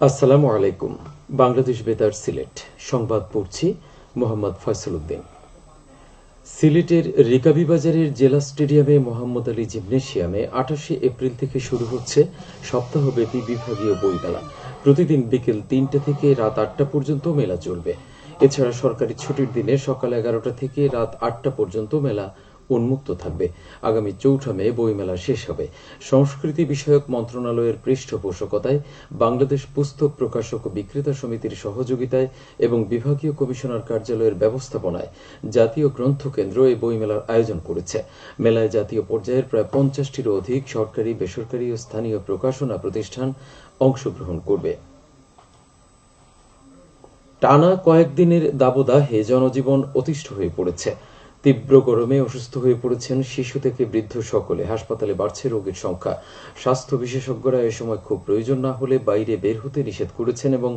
আসসালামু আলাইকুম। বাংলাদেশ বেতার সিলেট। সংবাদ পড়ছি মোহাম্মদ ফয়সল উদ্দিন সিলেটের রিকাবি বাজারের জেলা স্টেডিয়ামে মোহাম্মদ আলী জিমনেশিয়ামে আঠাশে এপ্রিল থেকে শুরু হচ্ছে সপ্তাহব্যাপী বিভাগীয় বই মেলা প্রতিদিন বিকেল তিনটে থেকে রাত আটটা পর্যন্ত মেলা চলবে। এছাড়া সরকারি ছুটির দিনে সকাল এগারোটা থেকে রাত আটটা পর্যন্ত মেলা উন্মুক্ত থাকবে। আগামী চৌঠা মে বইমেলা শেষ হবে। সংস্কৃতি বিষয়ক মন্ত্রণালয়ের পৃষ্ঠপোষকতায় বাংলাদেশ পুস্তক প্রকাশক বিক্রেতা সমিতির সহযোগিতায় এবং বিভাগীয় কমিশনার কার্যালয়ের ব্যবস্থাপনায় জাতীয় গ্রন্থ কেন্দ্র এই বইমেলার আয়োজন করেছে। মেলায় জাতীয় পর্যায়ের প্রায় পঞ্চাশটিরও অধিক সরকারি, বেসরকারি ও স্থানীয় প্রকাশনা প্রতিষ্ঠান অংশগ্রহণ করবে। টানা কয়েকদিনের দাবদাহে জনজীবন অতিষ্ঠ হয়ে পড়েছে। তীব্র গরমে অসুস্থ হয়ে পড়েছেন শিশু থেকে বৃদ্ধ সকলে। হাসপাতালে বাড়ছে রোগীর সংখ্যা। স্বাস্থ্য বিশেষজ্ঞরা এ সময় খুব প্রয়োজন না হলে বাইরে বের হতে নিষেধ করেছেন এবং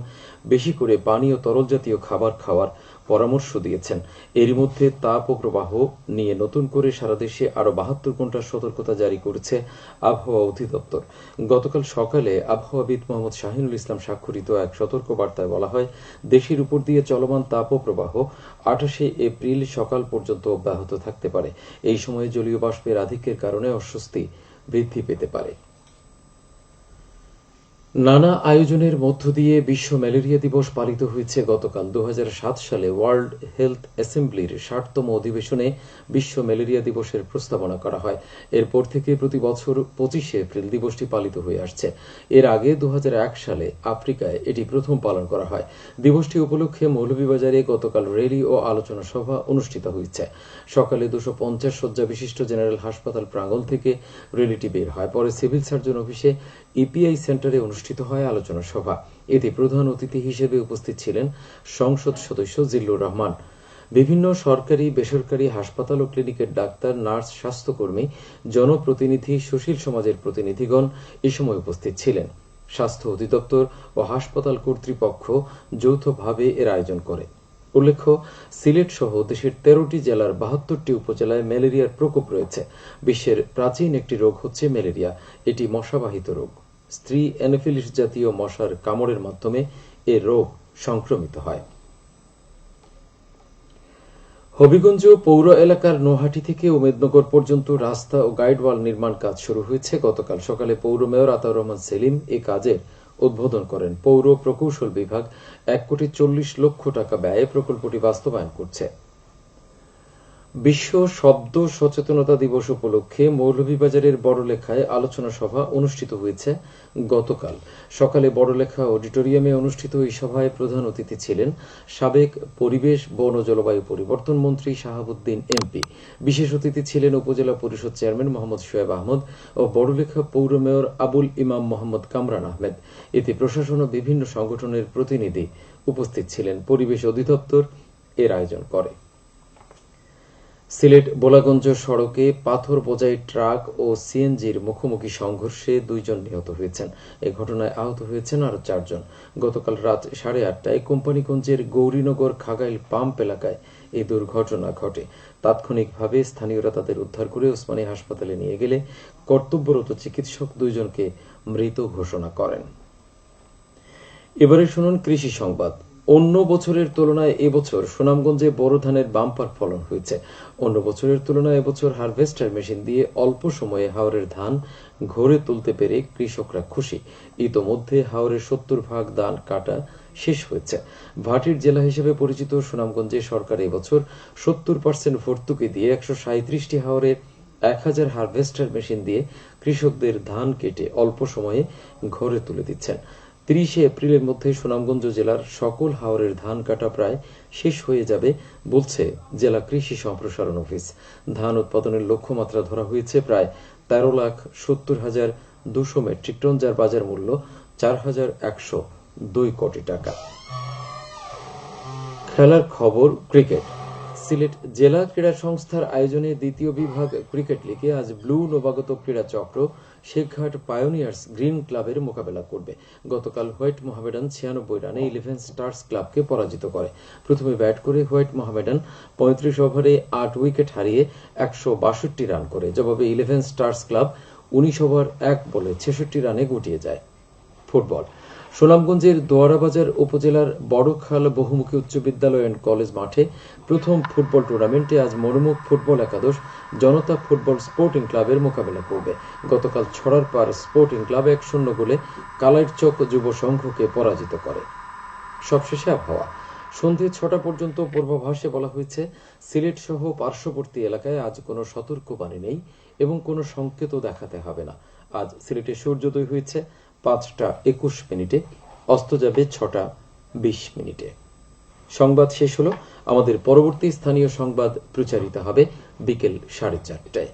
বেশি করে পানি ও তরল জাতীয় খাবার খাওয়ার পরামর্শ দিয়েছেন। এরই মধ্যে তাপ ও প্রবাহ নিয়ে নতুন করে সারা দেশে আরও বাহাত্তর ঘণ্টার সতর্কতা জারি করেছে আবহাওয়া অধিদপ্তর। গতকাল সকালে আবহাওয়াবিদ মোহাম্মদ শাহিনুল ইসলাম স্বাক্ষরিত এক সতর্ক বার্তায় বলা হয়, দেশের উপর দিয়ে চলমান তাপ প্রবাহ আঠাশে এপ্রিল সকাল পর্যন্ত অব্যাহত থাকতে পারে। এই সময়ে জলীয় বাষ্পের আধিক্যের কারণে অস্বস্তি বৃদ্ধি পেতে পারে। নানা আয়োজনের মধ্য দিয়ে বিশ্ব ম্যালেরিয়া দিবস পালিত হয়েছে গতকাল। দু হাজার সাত সালে ওয়ার্ল্ড হেলথ অ্যাসেম্বলির ষাটতম অধিবেশনে বিশ্ব ম্যালেরিয়া দিবসের প্রস্তাবনা করা হয়। এরপর থেকে প্রতি বছর পঁচিশে এপ্রিল দিবসটি পালিত হয়ে আসছে। এর আগে দু হাজার এক সালে আফ্রিকায় এটি প্রথম পালন করা হয়। দিবসটি উপলক্ষে মৌলভীবাজারে গতকাল র্যালি ও আলোচনা সভা অনুষ্ঠিত হয়েছে। সকালে দুশো পঞ্চাশ শয্যা বিশিষ্ট জেনারেল হাসপাতাল প্রাঙ্গণ থেকে র্যালিটি বের হয়। পরে সিভিল সার্জন অফিসে ইপিআই সেন্টারে অনুষ্ঠিত হয় আলোচনা সভা। এতে প্রধান অতিথি হিসেবে উপস্থিত ছিলেন সংসদ সদস্য জিল্লুর রহমান। বিভিন্ন সরকারি, বেসরকারি হাসপাতাল ও ক্লিনিকের ডাক্তার, নার্স, স্বাস্থ্যকর্মী, জনপ্রতিনিধি, সুশীল সমাজের প্রতিনিধিগণ এ সময় উপস্থিত ছিলেন। স্বাস্থ্য অধিদপ্তর ও হাসপাতাল কর্তৃপক্ষ যৌথভাবে এর আয়োজন করে। উল্লেখ্য, সিলেট সহ দেশের তেরোটি জেলার বাহাত্তরটি উপজেলায় ম্যালেরিয়ার প্রকোপ রয়েছে। বিশ্বের প্রাচীন একটি রোগ হচ্ছে ম্যালেরিয়া। এটি মশাবাহিত রোগ। স্ত্রী অ্যানোফিলিস জাতীয় মশার কামড়ের মাধ্যমে এ রোগ সংক্রমিত হয়। হবিগঞ্জ পৌর এলাকার নোহাটি থেকে উমেদনগর পর্যন্ত রাস্তা ও গাইডওয়াল নির্মাণ কাজ শুরু হয়েছে। গতকাল সকালে পৌর মেয়র আতাউর রহমান সেলিম এই কাজের উদ্বোধন করেন। পৌর প্রকৌশল বিভাগ এক কোটি চল্লিশ লক্ষ টাকা ব্যয়ে প্রকল্পটি বাস্তবায়ন করছে। বিশ্ব শব্দ সচেতনতা দিবস উপলক্ষে মৌলভীবাজারের বড়লেখায় আলোচনা সভা অনুষ্ঠিত হয়েছে গতকাল। সকালে বড়লেখা অডিটোরিয়ামে অনুষ্ঠিত এই সভায় প্রধান অতিথি ছিলেন সাবেক পরিবেশ, বন ও জলবায়ু পরিবর্তন মন্ত্রী শাহাবুদ্দিন এমপি। বিশেষ অতিথি ছিলেন উপজেলা পরিষদ চেয়ারম্যান মোহাম্মদ শোয়েব আহমদ ও বড়লেখা পৌর মেয়র আবুল ইমাম মোহাম্মদ কামরান আহমেদ। এতে প্রশাসন ও বিভিন্ন সংগঠনের প্রতিনিধি উপস্থিত ছিলেন। পরিবেশ অধিদপ্তর এর আয়োজন করে। সিলেট বোলাগঞ্জ সড়কে পাথর বোঝাই ট্রাক ও সিএনজির মুখোমুখি সংঘর্ষে দুইজন নিহত হয়েছেন। এ ঘটনায় আহত হয়েছেন আরও চারজন। গতকাল রাত সাড়ে আটটায় কোম্পানিগঞ্জের গৌরীনগর খাগাইল পাম্প এলাকায় এই দুর্ঘটনা ঘটে। তাৎক্ষণিকভাবে স্থানীয়রা তাদের উদ্ধার করে ওসমানী হাসপাতালে নিয়ে গেলে কর্তব্যরত চিকিৎসক দুইজনকে মৃত ঘোষণা করেন। এবারে শুনুন কৃষি সংবাদ। অন্য বছরের তুলনায় এবছর সুনামগঞ্জে বোরো ধানের বাম্পার ফলন হয়েছে। অন্য বছরের তুলনায় এবছর হারভেস্টার মেশিন দিয়ে অল্প সময়ে হাওরের ধান ঘরে তুলতে পেরে কৃষকরা খুশি। ইতোমধ্যে হাওরের সত্তর ভাগ ধান কাটা শেষ হয়েছে। ভাটির জেলা হিসেবে পরিচিত সুনামগঞ্জে সরকার এবছর সত্তর পার্সেন্ট ভর্তুকি দিয়ে একশো সাঁত্রিশটি হাওরে এক হাজার হারভেস্টার মেশিন দিয়ে কৃষকদের ধান কেটে অল্প সময়ে ঘরে তুলে দিচ্ছেন। তিরিশে এপ্রিলের মধ্যে সুনামগঞ্জ জেলার সকল হাওরের ধান কাটা প্রায় শেষ হয়ে যাবে, বলছে জেলা কৃষি সম্প্রসারণ অফিস। ধান উৎপাদনের লক্ষ্যমাত্রা ধরা হয়েছে প্রায় তেরো লাখ সত্তর হাজার দুশো মেট্রিক টন, যার বাজার মূল্য চার হাজার একশো দুই কোটি টাকা। খেলার খবর, ক্রিকেট। সিলেট জেলা ক্রীড়া সংস্থার আয়োজনে দ্বিতীয় বিভাগ ক্রিকেট লিগে আজ ব্লু নবাগত ক্রীড়া চক্র শেখঘাট পায়োনিয়ার্স গ্রিন ক্লাবের মোকাবেলা করবে। গতকাল হোয়াইট মোহামেডান ছিয়ানব্বই রানে ইলেভেন স্টার্স ক্লাবকে পরাজিত করে। প্রথমে ব্যাট করে হোয়াইট মোহামেডান পঁয়ত্রিশ ওভারে আট উইকেট হারিয়ে একশো বাষট্টি রান করে। জবাবে ইলেভেন স্টার্স ক্লাব উনিশ ওভার এক বলে ছেষট্টি রানে গুটিয়ে যায় ফুটবল। সুনামগঞ্জের দোয়ারাবাজার উপজেলার বড়খাল বহুমুখী উচ্চ বিদ্যালয় অ্যান্ড কলেজ মাঠে প্রথম ফুটবল টুর্নামেন্টে আজ মনোমুখ ফুটবল একাদশ জনতা ফুটবল স্পোর্টিং ক্লাবের মোকাবেলা করবে। গতকাল ছড়ার পার স্পোর্টিং ক্লাব এক শূন্য গোলে কালাইরচক যুব সংঘকে পরাজিত করে। সবশেষে আবহাওয়া। সন্ধে ছটা পর্যন্ত পূর্বাভাসে বলা হয়েছে, সিলেট সহ পার্শ্ববর্তী এলাকায় আজ কোনো সতর্কবাণী নেই এবং কোনো সংকেতও দেখাতে হবে না। আজ সিলেটে সূর্যোদয় হয়েছে পাঁচটা একুশ মিনিটে, অস্ত যাবে ছটা বিশ মিনিটে। সংবাদ শেষ হলো। আমাদের পরবর্তী স্থানীয় সংবাদ প্রচারিত হবে বিকেল সাড়ে চারটায়।